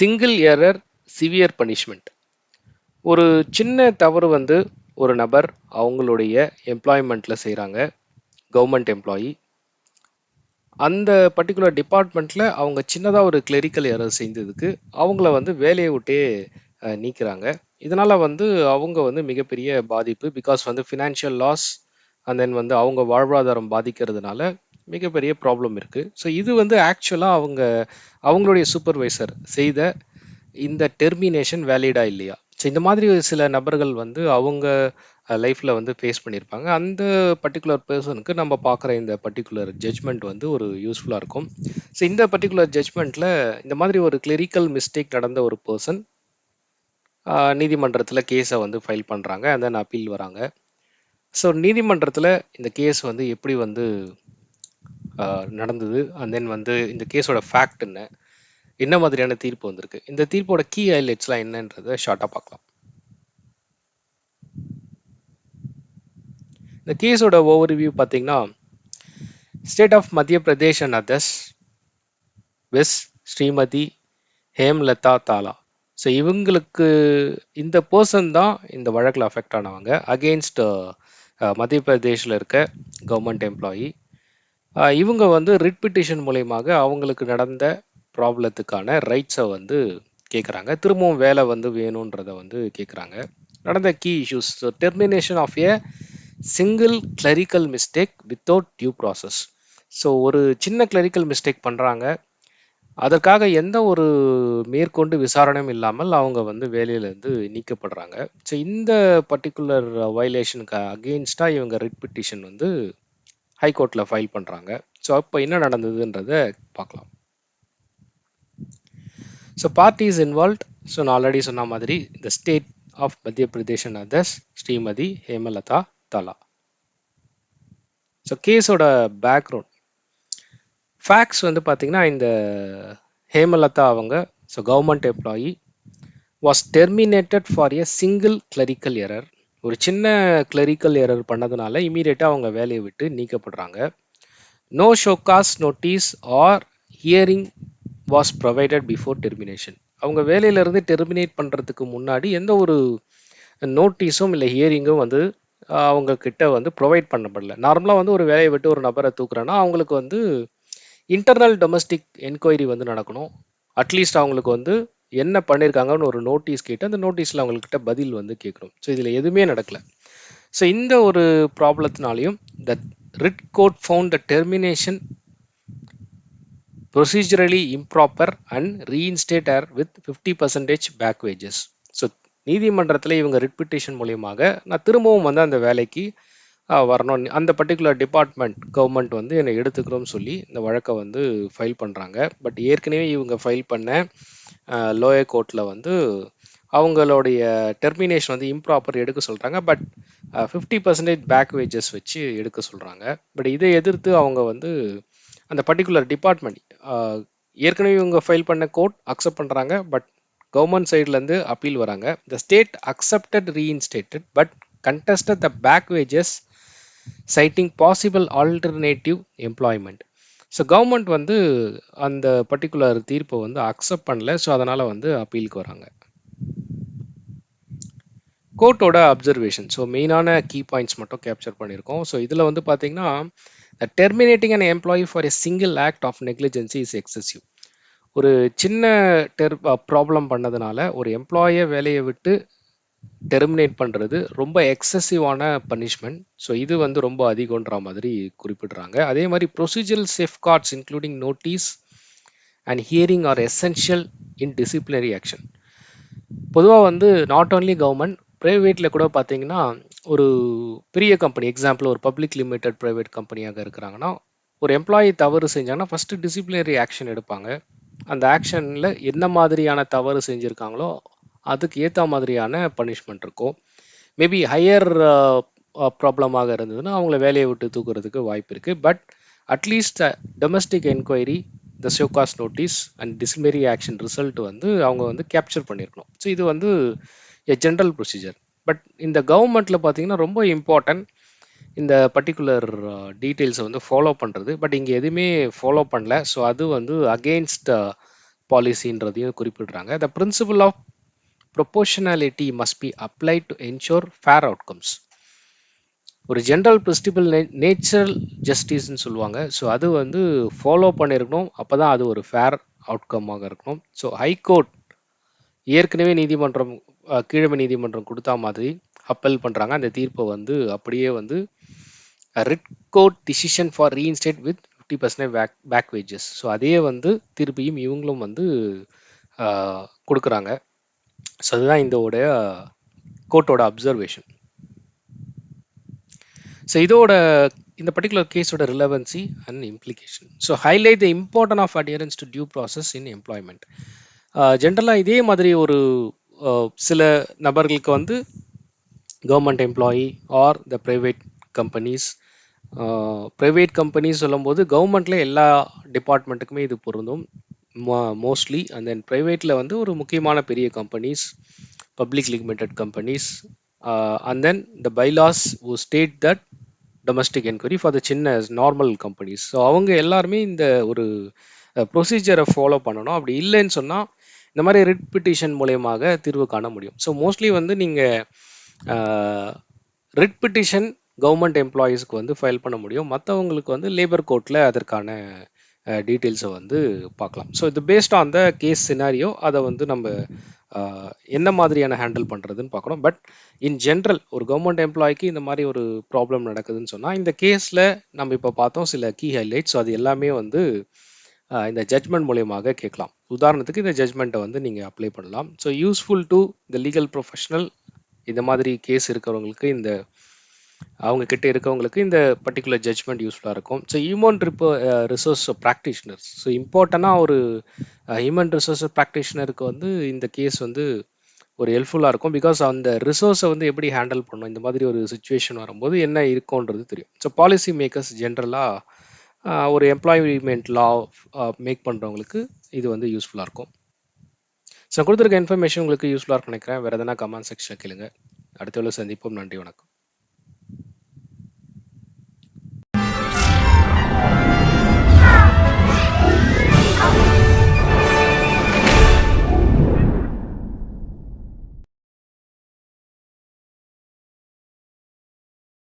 Single error severe punishment ஒரு சின்ன தவறு வந்து ஒரு நபர் அவங்களுடைய எம்ப்ளாய்மெண்ட்டில் செய்கிறாங்க கவர்மெண்ட் எம்ப்ளாயி அந்த பர்டிகுலர் டிபார்ட்மெண்ட்டில் அவங்க சின்னதாக ஒரு கிளரிக்கல் எரர் செஞ்சதுக்கு அவங்கள வந்து வேலையை விட்டே நீக்கிறாங்க. இதனால் வந்து அவங்க வந்து மிகப்பெரிய பாதிப்பு பிகாஸ் வந்து ஃபினான்ஷியல் லாஸ் அண்ட் தென் வந்து அவங்க வாழ்வாதாரம் பாதிக்கிறதுனால மிகப்பெரிய ப்ராப்ளம் இருக்குது ஸோ இது வந்து ஆக்சுவலாக அவங்க அவங்களுடைய சூப்பர்வைசர் செய்த இந்த டெர்மினேஷன் வேலிடா இல்லையா? ஸோ இந்த மாதிரி ஒரு சில நபர்கள் வந்து அவங்க லைஃப்பில் வந்து ஃபேஸ் பண்ணியிருப்பாங்க. அந்த பர்டிகுலர் பர்சனுக்கு நம்ம பார்க்குற இந்த பர்டிகுலர் ஜட்ஜ்மெண்ட் வந்து ஒரு யூஸ்ஃபுல்லாக இருக்கும். ஸோ இந்த பர்டிகுலர் ஜட்ஜ்மெண்ட்டில் இந்த மாதிரி ஒரு கிளரிக்கல் மிஸ்டேக் நடந்த ஒரு பர்சன் நீதிமன்றத்தில் கேஸை வந்து ஃபைல் பண்ணுறாங்க and then அப்பீல் வராங்க. ஸோ நீதிமன்றத்தில் இந்த கேஸ் வந்து எப்படி வந்து நடந்தது. அண்ட் தென் வந்து இந்த கேஸோட ஃபேக்ட் என்ன? என்ன மாதிரியான தீர்ப்பு வந்திருக்கு? இந்த தீர்ப்போட கீ ஹைலைட்ஸ்லாம் என்னன்றதை ஷார்ட்டாக பார்க்கலாம். இந்த கேஸோட ஓவர்வியூ பார்த்தீங்கன்னா state of Madhya Pradesh and others vs Shrimati Hemlata Tala so இவங்களுக்கு இந்த பர்சன் தான் இந்த வழக்கில் அஃபெக்ட் ஆனவங்க. அகெயின்ஸ்ட் மத்திய பிரதேஷில் இருக்க கவர்மெண்ட் எம்ப்ளாயி இவங்க வந்து ரிட் பிட்டிஷன் மூலயமாக அவங்களுக்கு நடந்த ப்ராப்ளத்துக்கான ரைட்ஸை வந்து கேட்குறாங்க திரும்பவும் வேலை வந்து வேணுன்றதை வந்து கேட்குறாங்க நடந்த key issues termination of a single clerical mistake without due process so ஒரு சின்ன கிளரிக்கல் மிஸ்டேக் பண்ணுறாங்க அதற்காக எந்த ஒரு மேற்கொண்டு விசாரணையும் இல்லாமல் அவங்க வந்து வேலையிலேருந்து நீக்கப்படுறாங்க. ஸோ இந்த பர்டிகுலர் வயலேஷனுக்கு அகெயின்ஸ்டாக இவங்க ரிட் பிட்டிஷன் வந்து ஹைகோர்ட்டில் ஃபைல் பண்ணுறாங்க ஸோ அப்போ என்ன நடந்ததுன்றத பார்க்கலாம். ஸோ பார்ட்டிஸ் இன்வால்வ்ட் ஸோ நான் ஆல்ரெடி சொன்ன மாதிரி இந்த state of Madhya Pradesh and others Shrimati Hemalatha தலா ஸோ கேஸோட பேக்ரவுண்ட் ஃபேக்ட்ஸ் வந்து பார்த்தீங்கன்னா இந்த ஹேமலதா அவங்க so government employee was terminated for a single clerical error ஒரு சின்ன கிளரிக்கல் எரர் பண்ணதுனால இமீடியட்டாக அவங்க வேலையை விட்டு நீக்கப்படுறாங்க. No show cause notice or hearing was provided before termination அவங்க வேலையிலேருந்து டெர்மினேட் பண்ணுறதுக்கு முன்னாடி எந்த ஒரு நோட்டீஸும் இல்லை ஹியரிங்கும் வந்து அவங்க கிட்ட வந்து ப்ரொவைட் பண்ணப்படல. நார்மலாக வந்து ஒரு வேலையை விட்டு ஒரு நபரை தூக்குறேன்னா அவங்களுக்கு வந்து இன்டர்னல் டொமஸ்டிக் என்கொயரி வந்து நடக்கணும். அட்லீஸ்ட் அவங்களுக்கு வந்து என்ன பண்ணியிருக்காங்கன்னு ஒரு நோட்டீஸ் கேட்டு அந்த நோட்டீஸில் அவங்கக்கிட்ட பதில் வந்து கேட்கணும். ஸோ இதில் எதுவுமே நடக்கலை. ஸோ இந்த ஒரு ப்ராப்ளத்தினாலையும் the writ court found the termination procedurally improper and reinstated with fifty percentage back wages so நீதிமன்றத்தில் இவங்க ரிட்பிட்டேஷன் மூலியமாக நான் திரும்பவும் வந்து அந்த வேலைக்கு வரணும். அந்த பர்டிகுலர் டிபார்ட்மெண்ட் கவர்மெண்ட் வந்து என்னை எடுத்துக்கிறோம்னு சொல்லி இந்த வழக்கை வந்து ஃபைல் பண்ணுறாங்க பட் ஏற்கனவே இவங்க ஃபைல் பண்ண லோயர் கோர்ட்டில் வந்து அவங்களுடைய டெர்மினேஷன் வந்து இம்ப்ராப்பர் எடுக்க சொல்கிறாங்க but fifty percentage back wages வச்சு எடுக்க சொல்கிறாங்க பட் இதை எதிர்த்து அவங்க வந்து அந்த பர்டிகுலர் டிபார்ட்மெண்ட் ஏற்கனவே இவங்க ஃபைல் பண்ண கோர்ட் அக்செப்ட் பண்ணுறாங்க பட் கவர்மெண்ட் சைட்லேருந்து அப்பீல் வராங்க. The state accepted reinstated but contested the back wages citing possible alternative employment so government வந்து அந்த பர்டிகுலர் தீர்ப்பை வந்து அக்செப்ட் பண்ணல. ஸோ அதனால் வந்து அப்பீலுக்கு வராங்க. கோர்ட்டோட அப்சர்வேஷன் ஸோ மெயினான கீ பாயிண்ட்ஸ் மட்டும் கேப்சர் பண்ணியிருக்கோம். ஸோ இதில் வந்து பார்த்தீங்கன்னா terminating and employee for a single act of negligence is excessive ஒரு சின்ன டெர் ப்ராப்ளம் பண்ணதுனால ஒரு எம்ப்ளாயை வேலையை விட்டு டெர்மினேட் பண்ணுறது ரொம்ப எக்ஸசிவான பனிஷ்மெண்ட் ஸோ இது வந்து ரொம்ப அதிகன்ற மாதிரி குறிப்பிடுறாங்க. அதே மாதிரி procedural safeguards including notice and hearing are essential in disciplinary action பொதுவாக வந்து நாட் ஓன்லி கவர்மெண்ட் ப்ரைவேட்டில் கூட பார்த்தீங்கன்னா ஒரு பெரிய கம்பெனி எக்ஸாம்பிள் ஒரு பப்ளிக் லிமிடெட் ப்ரைவேட் கம்பெனியாக இருக்கிறாங்கன்னா ஒரு எம்ப்ளாயி தவறு செஞ்சாங்கன்னா ஃபஸ்ட்டு டிசிப்ளினரி ஆக்ஷன் எடுப்பாங்க. அந்த ஆக்ஷனில் என்ன மாதிரியான தவறு செஞ்சுருக்காங்களோ அதுக்கு ஏற்ற மாதிரியான பனிஷ்மெண்ட் இருக்கும். மேபி ஹையர் ப்ராப்ளமாக இருந்ததுன்னா அவங்கள வேலையை விட்டு தூக்குறதுக்கு வாய்ப்பு இருக்குது but at least domestic enquiry the show cause notice and disciplinary action result வந்து அவங்க வந்து கேப்சர் பண்ணியிருக்கணும் ஸோ இது வந்து எ ஜென்ரல் ப்ரொசீஜர் பட் இந்த கவர்மெண்ட்டில் பார்த்தீங்கன்னா ரொம்ப இம்பார்ட்டன்ட் இந்த பர்டிகுலர் டீட்டெயில்ஸை uh, வந்து ஃபாலோ பண்ணுறது பட் இங்கே எதுவுமே ஃபாலோ பண்ணல. ஸோ அது வந்து அகெயின்ஸ்ட் பாலிசின்றதையும் uh, குறிப்பிடுறாங்க. The principle of proportionality must be apply to ensure fair outcomes ஒரு ஜென்ரல் பிரின்சிபல் நேச்சுரல் ஜஸ்டிஸ்ன்னு சொல்லுவாங்க. ஸோ அது வந்து ஃபாலோ பண்ணியிருக்கணும் அப்போ தான் அது ஒரு ஃபேர் அவுட்கமாக இருக்கணும். ஸோ ஹைகோர்ட் ஏற்கனவே நீதிமன்றம் கீழமை நீதிமன்றம் கொடுத்தா மாதிரி அப்பல் பண்ணுறாங்க அந்த தீர்ப்பை வந்து அப்படியே வந்து writ court decision for reinstate with fifty percentage back back wages so அதே வந்து திருப்பியும் இவங்களும் வந்து கொடுக்குறாங்க. ஸோ அதுதான் இதோட கோர்ட்டோட அப்சர்வேஷன் ஸோ இதோட இந்த பர்டிகுலர் கேஸோட relevancy and implication so highlight the importance of adherence to due process in employment ஜென்ரலாக இதே மாதிரி ஒரு uh, சில நபர்களுக்கு வந்து government employee or the private companies private companies சொல்லும்போது கவர்மெண்ட்ல எல்லா டிபார்ட்மெண்ட்டுக்குமே இது பொருந்தும். மோஸ்ட்லி அண்ட் தென் ப்ரைவேட்டில் வந்து ஒரு முக்கியமான பெரிய companies public limited companies and then the bylaws oh state that domestic enquiry for the சின்ன நார்மல் கம்பெனிஸ் ஸோ அவங்க எல்லாருமே இந்த ஒரு uh, ப்ரொசீஜரை ஃபாலோ பண்ணணும். அப்படி இல்லைன்னு சொன்னால் இந்த மாதிரி ரிட் பிட்டிஷன் மூலயமாக தீர்வு காண முடியும். ஸோ மோஸ்ட்லி வந்து நீங்கள் ரிட் பிட்டிஷன் கவர்மெண்ட் எம்ப்ளாயீஸ்க்கு வந்து ஃபைல் பண்ண முடியும். மற்றவங்களுக்கு வந்து லேபர் கோர்ட்டில் அதற்கான டீட்டெயில்ஸை வந்து பார்க்கலாம். ஸோ இது based on the case scenario அதை வந்து நம்ம என்ன மாதிரியான ஹேண்டில் பண்ணுறதுன்னு பார்க்கணும். பட் இன் ஜென்ரல் ஒரு கவர்மெண்ட் எம்ப்ளாய்க்கு இந்த மாதிரி ஒரு ப்ராப்ளம் நடக்குதுன்னு சொன்னால் இந்த கேஸில் நம்ம இப்போ பார்த்தோம் சில கீ ஹைலைட்ஸ் அது எல்லாமே வந்து இந்த ஜட்மெண்ட் மூலியமாக கேட்கலாம். உதாரணத்துக்கு இந்த ஜட்மெண்ட்டை வந்து நீங்கள் அப்ளை பண்ணலாம். So useful to the legal professional இந்த மாதிரி கேஸ் இருக்கிறவங்களுக்கு இந்த அவங்க கிட்ட இருக்கவங்களுக்கு இந்த பர்டிகுலர் ஜட்மெண்ட் யூஸ்ஃபுல்லாக இருக்கும். So human repo resource practitioners so இம்பார்ட்டண்ட்டாக ஒரு ஹியூமன் ரிசோர்ஸ் ப்ராக்டிஷனருக்கு வந்து இந்த கேஸ் வந்து ஒரு ஹெல்ப்ஃபுல்லாக இருக்கும். பிகாஸ் அந்த ரிசோர்ஸை வந்து எப்படி ஹேண்டில் பண்ணணும்? இந்த மாதிரி ஒரு சுச்சுவேஷன் வரும்போது என்ன இருக்கும்ன்றது தெரியும். ஸோ பாலிசி மேக்கர்ஸ் ஜென்ரலாக ஒரு எம்ப்ளாய்மெண்ட் லா மேக் uh, பண்ணுறவங்களுக்கு இது வந்து யூஸ்ஃபுல்லாக இருக்கும். ஸோ கொடுத்துருக்க இன்ஃபர்மேஷன் உங்களுக்கு யூஸ்ஃபுல்லாக நினைக்கிறேன். வேறு எதனா கமெண்ட் செக்ஷன் கேளுங்க. அடுத்த சந்திப்போம். நன்றி வணக்கம்.